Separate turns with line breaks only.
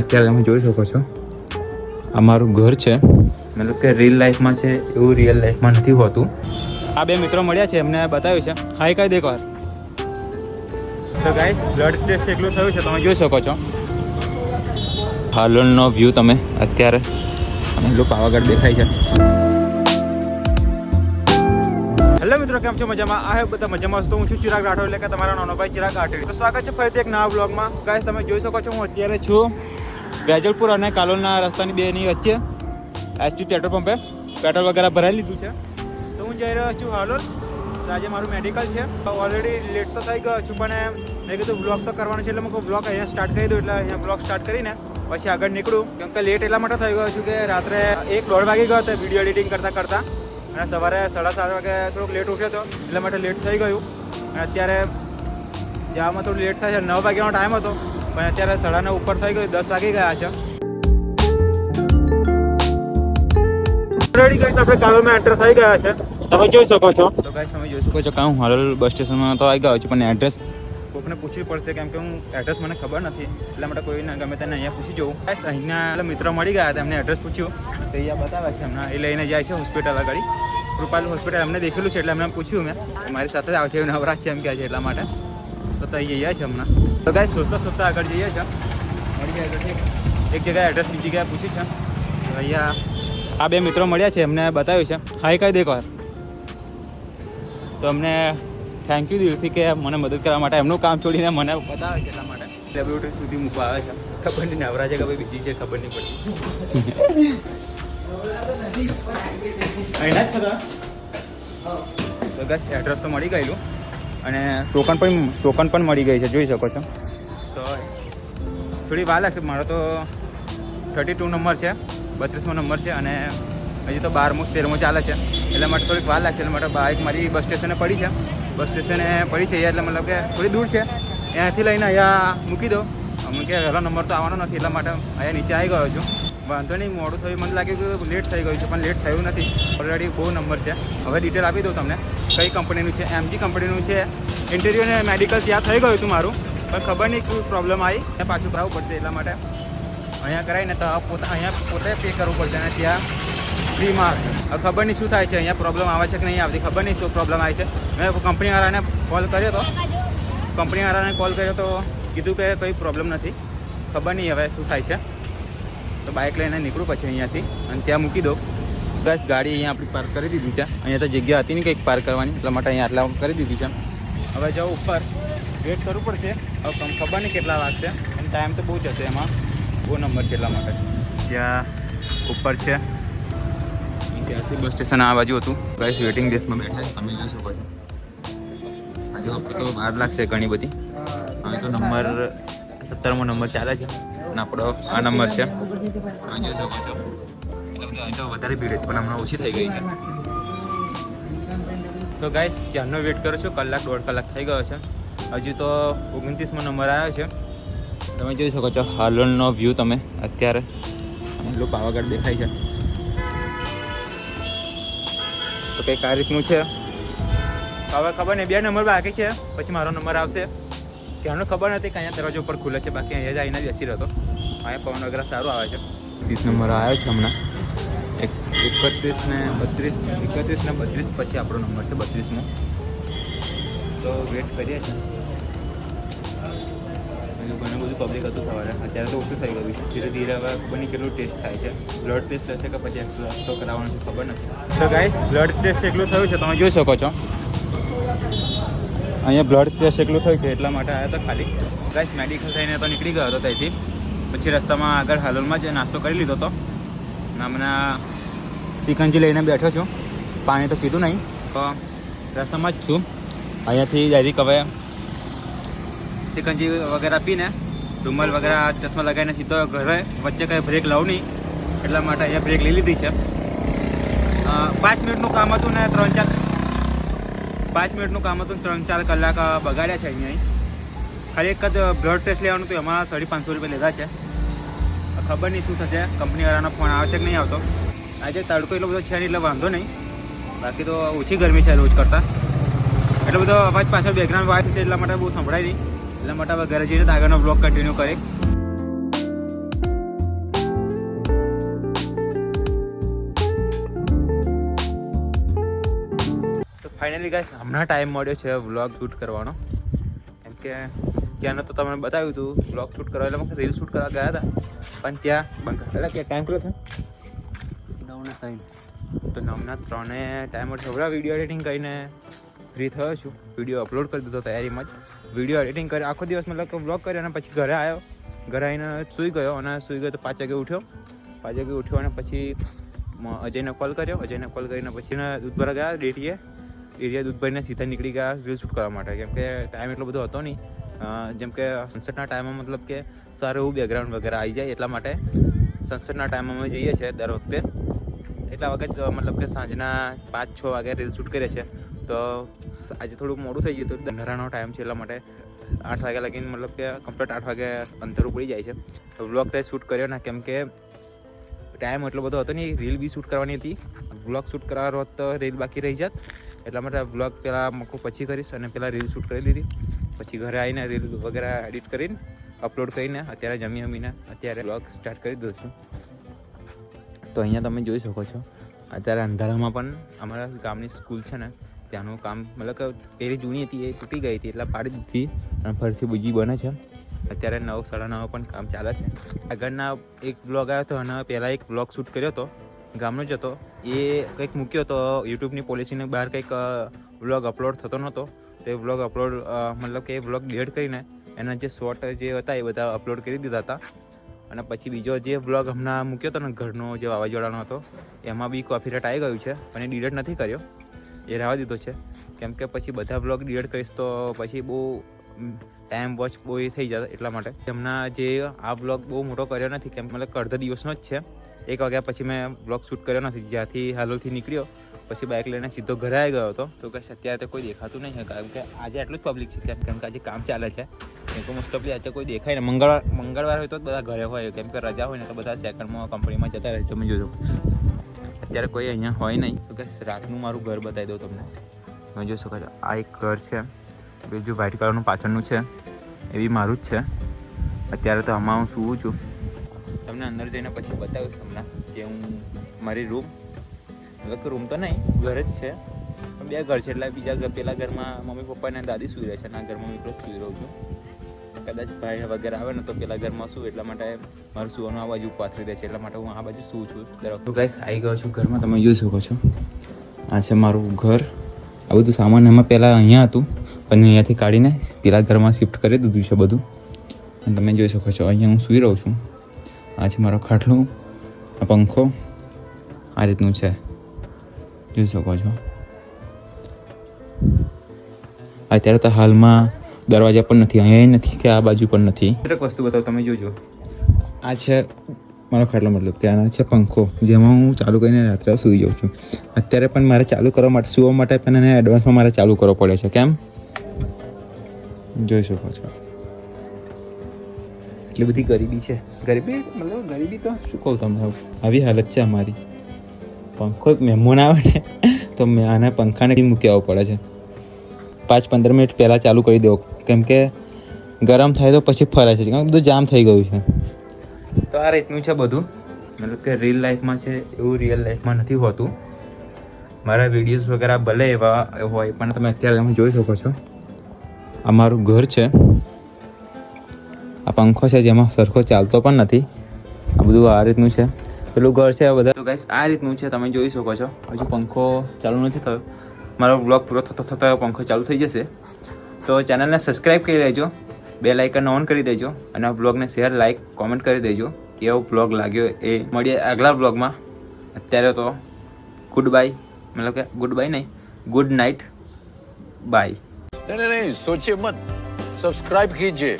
અત્યારે તમે જોઈ શકો છો. આ મારું ઘર છે. મતલબ કે રીલ લાઈફમાં છે, એવું રિયલ લાઈફમાં નથી હોતું. આ બે મિત્રો મળ્યા છે, એમને બતાવ્યું છે. હાઈ કઈ દેખો તો ગાઈસ બ્લડ ટેસ્ટ એટલું થયું છે, તમે જોઈ શકો છો. હાલોલનો વ્યૂ તમે અત્યારે. એટલું પાવાગઢ દેખાય છે. હેલો મિત્રો, કેમ છો? મજામાં? આ બધા મજામાં તો હું છું ચિરાગ રાઠોડ, એટલે કે તમારા નાનો ભાઈ ચિરાગ રાઠોડ. તો સ્વાગત છે ફરીથી એક નવા બ્લોગમાં તમે જોઈ શકો છો, હું અત્યારે છું વેજલપુર અને કાલોલના રસ્તાની બેની વચ્ચે એસપી પેટ્રોલ પંપે પેટ્રોલ વગેરે ભરાઈ લીધું છે. તો હું જઈ રહ્યો છું હાલોલ. આજે મારું મેડિકલ છે. ઓલરેડી લેટ તો થઈ ગયો છું, પણ મેં કીધું બ્લોગ તો કરવાનું છે, એટલે મેં બ્લોગ અહીંયા સ્ટાર્ટ કરી દઉં, એટલે અહીંયા બ્લોગ સ્ટાર્ટ કરીને પછી આગળ નીકળું. કેમ કે લેટ એટલા માટે થઈ ગયો છું કે રાત્રે એક દોઢ વાગી ગયો હતો વીડિયો એડિટિંગ કરતાં કરતાં. અને સવારે સાડા સાત વાગે થોડુંક લેટ ઉઠ્યો હતો એટલા માટે લેટ થઈ ગયું. અને અત્યારે જવામાં થોડું લેટ થાય છે, નવ વાગ્યાનો ટાઈમ હતો. પણ અત્યારે સાડા નવ ઉપર થઈ ગયું દસ વાગી ગયા છે. ઓલરેડી ગાઈસ આપણે એન્ટર થઈ ગયા છે. તમે જોઈ શકો છો. તો ગાઈસ તમે જોઈ શકો છો કે હું હાલોલ બસ સ્ટેશનમાં તો આવી ગયો છું પણ એડ્રેસ કોકને પૂછવી પડશે કેમ કે હું એડ્રેસ મને ખબર નથી એટલા માટે કોઈને ગમે તેને અહીંયા પૂછી જોઉં. ગાઈસ અહીંના મિત્રો મળી ગયા હતા એમને એડ્રેસ પૂછ્યું. તો અહીંયા બતાવે છે હમણાં એ લઈને જાય છે હોસ્પિટલ આગળ. કૃપાલ હોસ્પિટલ એમને દેખેલું છે એટલે એમને પૂછ્યું મેં. મારી સાથે આવશે એવું નવરાજ છે એમ કહે છે એટલા માટે. તો ત્યાં જઈએ છે હમણાં. તો કાંઈ શોધતા શોધતા આગળ જઈએ છે એક જગ્યાએ એડ્રેસ બીજી જગ્યાએ પૂછી છે. તો અહીંયા આ બે મિત્રો મળ્યા છે, એમને બતાવ્યું છે. હાઈ કઈ દેખો? તો અમને થેન્ક યુ દિલથી કે મને મદદ કરવા માટે, એમનું કામ છોડીને મને બતાવે છે એટલા માટે. લેબોરેટરી સુધી મૂકવા આવે છે. ખબર નહીં, નવરા છે કે ભાઈ બીજી છે, ખબર નહીં પડતી. અહીંના જ છો તો. એડ્રેસ તો મળી ગયેલું. અને ટોકન પણ ટોકન પણ મળી ગઈ છે, જોઈ શકો છો. તો થોડી વાર લાગશે, મારો તો થર્ટી ટુ નંબર છે, બત્રીસમો નંબર છે અને હજી તો બારમો, તેરમો ચાલે છે. એટલે માટે થોડીક વાર લાગશે, એટલે માટે બાઇક મારી બસ સ્ટેશને પડી છે. બસ સ્ટેશને પડી છે, એટલે મતલબ કે થોડી દૂર છે. ત્યાંથી લઈને અહીંયા મૂકી દો. અમને કે વહેલો નંબર તો આવવાનો નથી, એટલા માટે અહીંયા નીચે આવી ગયો છું. વાંધો નહીં, મોડું થયું. મને લાગ્યું કે લેટ થઈ ગયું છે, પણ લેટ થયું નથી. ઓલરેડી બહુ નંબર છે. હવે ડિટેલ આપી દઉં તમને. કઈ કંપનીનું છે? એમજી કંપનીનું છે. ઇન્ટરવ્યુ ને મેડિકલ ત્યાં થઈ ગયું હતું મારું. પણ ખબર નહીં શું પ્રોબ્લેમ આવી. ને પાછું કરાવવું પડશે એટલા માટે. અહીંયા કરાવીને તો પોતા અહીંયા પોતે પે કરવું પડશે અને ત્યાં ફ્રીમાં માર્ક ખબર નહીં શું થાય છે. અહીંયા પ્રોબ્લેમ આવે છે કે નહીં આવતી? ખબર નહીં શું પ્રોબ્લેમ આવે છે. મેં કંપનીવાળાને કોલ કર્યો હતો કંપનીવાળાને કોલ કર્યો તો કીધું કે કંઈ પ્રોબ્લેમ નથી. ખબર નહીં હવે શું થાય છે. તો બાઇક લઈને નીકળું પછી અહીંયાથી અને ત્યાં મૂકી દો બસ ગાડી અહીંયા આપણી પાર્ક કરી દીધી છે. અહીંયા તો જગ્યા હતી નહીં કંઈક પાર્ક કરવાની, એટલા માટે અહીંયા આટલા કરી દીધી છે. હવે જાઉં ઉપર. વેટ કરવું પડશે. હવે કમ- ખબર નહીં કેટલા વાગશે અને ટાઈમ તો બહુ જશે એમાં. બહુ નંબર છે એટલા માટે. ત્યાં ઉપર છે. ત્યાંથી બસ સ્ટેશન આ બાજુ હતું. ગાઈસ વેટિંગ લિસ્ટમાં બેઠા છે. તમે જોઈ શકો છો. હજુ આપણે તો વાર લાગશે ઘણી બધી. હવે તો નંબર સત્તરમો નંબર ચાલે છે. આપણો આ નંબર છે. જોઈ શકો છો વધારે ભીડ હતી, પણ હમણાં ઓછી થઈ ગઈ છે. તો ગાઈસ ક્યારનો વેટ કરું છું. કલાક, દોઢ કલાક થઈ ગયો છે. હજુ તો ઓગણત્રીસમો નંબર આવ્યો છે. તમે જોઈ શકો છો હાલોલનો વ્યૂ તમે અત્યારે. એટલું પાવાગઢ દેખાય છે. તો કંઈક આ રીતનું છે. હવે ખબર નહીં, બે નંબર બાકી છે. પછી મારો નંબર આવશે. ત્યાંનો ખબર નથી કે અહીંયા દરવાજો ઉપર ખુલે છે, બાકી અહીંયા જ આવીને બેસી રહ્યો હતો. અહીંયા પવન વગેરે સારું આવે છે. ત્રીસ નંબર આવ્યો છે હમણાં. એક એકત્રીસ ને બત્રીસ એકત્રીસ ને બત્રીસ પછી આપણો નંબર છે બત્રીસનો તો વેટ કરીએ છીએ. ઘણું બધું પબ્લિક હતું સવારે. અત્યારે તો ઓછું થઈ ગયું છે. ધીરે ધીરે હવે બની કેટલું ટેસ્ટ થાય છે. બ્લડ ટેસ્ટ થશે કે પછી એક્સરો તો કરાવવાનું છે ખબર નથી. તો ગાઈસ બ્લડ ટેસ્ટ એટલું થયું છે તમે જોઈ શકો છો. અહીંયા બ્લડ ટેસ્ટ એટલું થયું છે એટલા માટે આવ્યા હતા ખાલી. ગાઈસ મેડિકલ થઈને તો નીકળી ગયો હતો ત્યાંથી. પછી રસ્તામાં આગળ હાલોલમાં જ નાસ્તો કરી લીધો હતો અને હમણાં સિકંજી લઈને બેઠો છું. પાણી તો પીધું નહીં તો રસ્તામાં જ છું. અહીંયાથી ડાયરેક્ટ હવે સિકંજી વગેરે પીને રૂમાલ વગેરે ચશ્મા લગાવીને સીધો ઘરે વચ્ચે કંઈ બ્રેક લઉં નહીં. એટલા માટે અહીંયા બ્રેક લઈ લીધી છે. પાંચ મિનિટનું કામ હતું ને ત્રણ ચાર પાંચ મિનિટનું કામ હતું ને ત્રણ ચાર કલાક બગાડ્યા છે અહીંયા. ખાલી એક જ બ્લડ ટેસ્ટ લેવાનું હતું એમાં સાડી પાંચસો રૂપિયા લીધા છે. ખબર નહીં શું થશે. કંપનીવાળાનો ફોન આવે છે કે નહીં આવતો. આજે તડકો એટલો બધો છે નહીં, એટલે વાંધો નહીં. બાકી તો ઓછી ગરમી છે રોજ કરતાં. એટલો બધો અવાજ પાછળ બેકગ્રાઉન્ડ વાય છે એટલા માટે બહુ સંભળાય નહીં. એટલા માટે હવે ઘરે જઈને આગળનો બ્લોગ કન્ટિન્યુ કરીએ. ફાઇનલી ગાઈસ હમણાં ટાઈમ મળ્યો છે વ્લોગ શૂટ કરવાનો. કેમ કે ત્યાંનો તો તમને બતાવ્યું હતું વ્લોગ શૂટ કરવા. એટલે અમે રીલ શૂટ કરવા ગયા હતા. પણ ત્યાં બંધ એટલે કે ટાઈમ કર્યો નવ
નવને ત્રણ.
તો નવના ત્રણે ટાઈમ હવે વીડિયો એડિટિંગ કરીને ફ્રી થયો છું. વીડિયો અપલોડ કરી દીધો તૈયારીમાં જ. વીડિયો એડિટિંગ કરી આખો દિવસ મતલબ કે વ્લોગ કર્યો અને પછી ઘરે આવ્યો. ઘરે આવીને સૂઈ ગયો અને સૂઈ ગયો તો પાંચ વાગે ઉઠ્યો. પાંચ વાગે ઉઠ્યો અને પછી અજયને કોલ કર્યો. અજયને કોલ કરીને પછી દૂધ ભરા ગયા ડેટીએ એરિયા દૂધ ભરીને સીધા નીકળી ગયા રીલ શૂટ કરવા માટે. કેમ કે ટાઈમ એટલો બધો હતો નહીં. જેમ કે સનસેટના ટાઈમમાં મતલબ કે સારું એવું બેકગ્રાઉન્ડ વગેરે આવી જાય એટલા માટે સનસેટના ટાઈમમાં અમે જઈએ છીએ દર વખતે. એટલા વખત મતલબ કે સાંજના પાંચ છ વાગે રીલ શૂટ કરે છે તો આજે થોડું મોડું થઈ ગયું હતું દંડરાનો ટાઈમ છે એટલા માટે આઠ વાગ્યા લગીને મતલબ કે કમ્પ્લીટ આઠ વાગે અંતર ઉપડી જાય છે. તો વ્લોગ તે શૂટ કર્યો ના, કેમ કે ટાઈમ એટલો બધો હતો નહીં રીલ બી શૂટ કરવાની હતી. વ્લોગ શૂટ કરવાનો હોત તો રીલ બાકી રહી જાત. એટલા માટે વ્લોગ પહેલાં મૂકું, પછી કરીશ અને પહેલાં રીલ શૂટ કરી લીધી. પછી ઘરે આવીને રીલ વગેરે એડિટ કરીને અપલોડ કરીને અત્યારે જમી જમીને અત્યારે વ્લોગ સ્ટાર્ટ કરી દઉં છું. તો અહીંયા તમે જોઈ શકો છો, અત્યારે અંધારામાં પણ અમારા ગામની સ્કૂલ છે ને, ત્યાંનું કામ મતલબ કે પહેલી જૂની હતી એ તૂટી ગઈ હતી, એટલે પાડી દીધી અને ફરીથી બીજી બને છે. અત્યારે નવ, સાડા નવ પણ કામ ચાલે છે. આગળના એક બ્લોગ આવ્યો હતો અને પહેલાં એક બ્લોગ શૂટ કર્યો હતો, ગામનો જ હતો. એ કંઈક મૂક્યો હતો, યુટ્યુબની પોલિસીને બહાર કંઈક વ્લોગ અપલોડ થતો નહોતો. તે વ્લોગ અપલોડ મતલબ કે એ વ્લોગ ડિલીટ કરીને એના જે શોર્ટ જે હતા એ બધા અપલોડ કરી દીધા હતા. અને પછી બીજો જે વ્લોગ હમણાં મૂક્યો હતો ને ઘરનો જે વાવાઝોડાનો હતો, એમાં બી કોપીરાઇટ આવી ગયું છે પણ એ ડિલેટ નથી કર્યો. એ રહેવા દીધો છે. કેમ કે પછી બધા વ્લોગ ડિલેટ કરીશ તો પછી બહુ ટાઈમ વોચ બહુ એ થઈ જતા એટલા માટે. હમણાં જે આ વ્લોગ બહુ મોટો કર્યો નથી, કેમ મતલબ અડધો દિવસનો જ છે. એક વાગ્યા પછી મેં વ્લોગ શૂટ કર્યો નથી. જ્યાંથી હાલોલથી નીકળ્યો, પછી બાઇક લઈને સીધો ઘરે આવી ગયો હતો. તો કે અત્યારે તો કોઈ દેખાતું નહીં કારણ કે આજે આટલું જ પબ્લિક છે, કેમ કે આજે કામ ચાલે છે. કે મોસ્ટ ઓફલી કોઈ દેખાય ને મંગળવાર મંગળવાર હોય તો બધા ઘરે હોય કેમ કે રજા હોય ને તો બધા સેકન્ડમાં કંપનીમાં જતા રહે તમે જોજો અત્યારે કોઈ અહીંયા હોય નહીં તો કે રાતનું મારું ઘર બતાવી દઉં તમને તમે જોઈ શકો આ એક ઘર છે બીજું વ્હાઇટ કલરનું પાછળનું છે એ બી મારું જ છે અત્યારે તો આમાં હું સૂવું છું તમને અંદર જઈને પછી બતાવીશ હમણાં કે હું મારી રૂમ હવે રૂમ તો નહીં ઘર જ છે બે ઘર છે એટલે બીજા ઘર પેલા ઘરમાં મમ્મી પપ્પા અને દાદી સૂઈ રહે છે અને આ ઘરમાં હું એકલો સૂઈ રહું છું કદાચ ભાઈ વગેરે આવે ને તો પેલા ઘરમાં શું એટલા માટે મારું સુવાનું આ બાજુ પાથરી દે છે, એટલા માટે હું આ બાજુ સૂ છું. વખતે ગાઈસ આવી ગયો છું ઘરમાં, તમે જોઈ શકો છો. આ છે મારું ઘર. આ બધું સામાન એમાં પહેલાં અહીંયા હતું, પણ અહીંયાથી કાઢીને પેલા ઘરમાં શિફ્ટ કરી દીધું છે બધું. અને તમે જોઈ શકો છો, અહીંયા હું સૂઈ રહું છું. આ છે મારો ખાટલો, આ પંખો, આ રીતનું છે. જોઈ શકો છો. અત્યારે તો હાલમાં દરવાજા પણ નથી અહીંયા નથી કે આ બાજુ પણ નથી. દરેક વસ્તુ બતાવો તમે જોજો. આ છે મારો ખાટલો મતલબ કે આના છે પંખો જેમાં હું ચાલુ કરીને રાત્રે સૂઈ જાઉં છું. અત્યારે પણ મારે ચાલુ કરવા માટે સૂવા માટે પણ એને એડવાન્સમાં મારે ચાલુ કરવો પડે છે કેમ? જોઈ શકો છો. એટલી બધી ગરીબી છે. ગરીબી? મતલબ ગરીબી તો શું કહું તમને આવી હાલત છે અમારી. પંખો મહેમાન આવે ને તો મેં આને પંખાને બી મૂકી આવવો પડે છે. પાંચ પંદર મિનિટ પહેલાં ચાલુ કરી દેવો કેમ કે ગરમ થાય તો પછી ફરે છે. કારણ કે બધું જામ થઈ ગયું છે. તો આ રીતનું છે બધું. મતલબ કે રીલ લાઈફમાં છે એવું રિયલ લાઈફમાં નથી હોતું. મારા વિડીયોઝ વગેરે ભલે એવા હોય, પણ તમે અત્યારે તમે જોઈ શકો છો. આ મારું ઘર છે. આ પંખો છે જેમાં સરખો ચાલતો પણ નથી. આ બધું આ રીતનું છે. પેલું ઘર છે આ બધા. તો ગાઈસ આ રીતનું છે, તમે જોઈ શકો છો. હજુ પંખો ચાલુ નથી થયો. મારો વ્લોગ પૂરો થતો થતો પંખો ચાલુ થઈ જશે. તો ચેનલને સબસ્ક્રાઈબ કરી લેજો, બે લાઇકન ઓન કરી દેજો અને આ બ્લોગને શેર, લાઇક, કોમેન્ટ કરી દેજો. કેવો બ્લોગ લાગ્યો એ મળીએ આગલા બ્લોગમાં અત્યારે તો ગુડ બાય, મતલબ કે ગુડ બાય નહીં, ગુડ નાઇટ, બાય.
નહીં નહીં સોચે મત. સબસ્ક્રાઇબ કીજીએ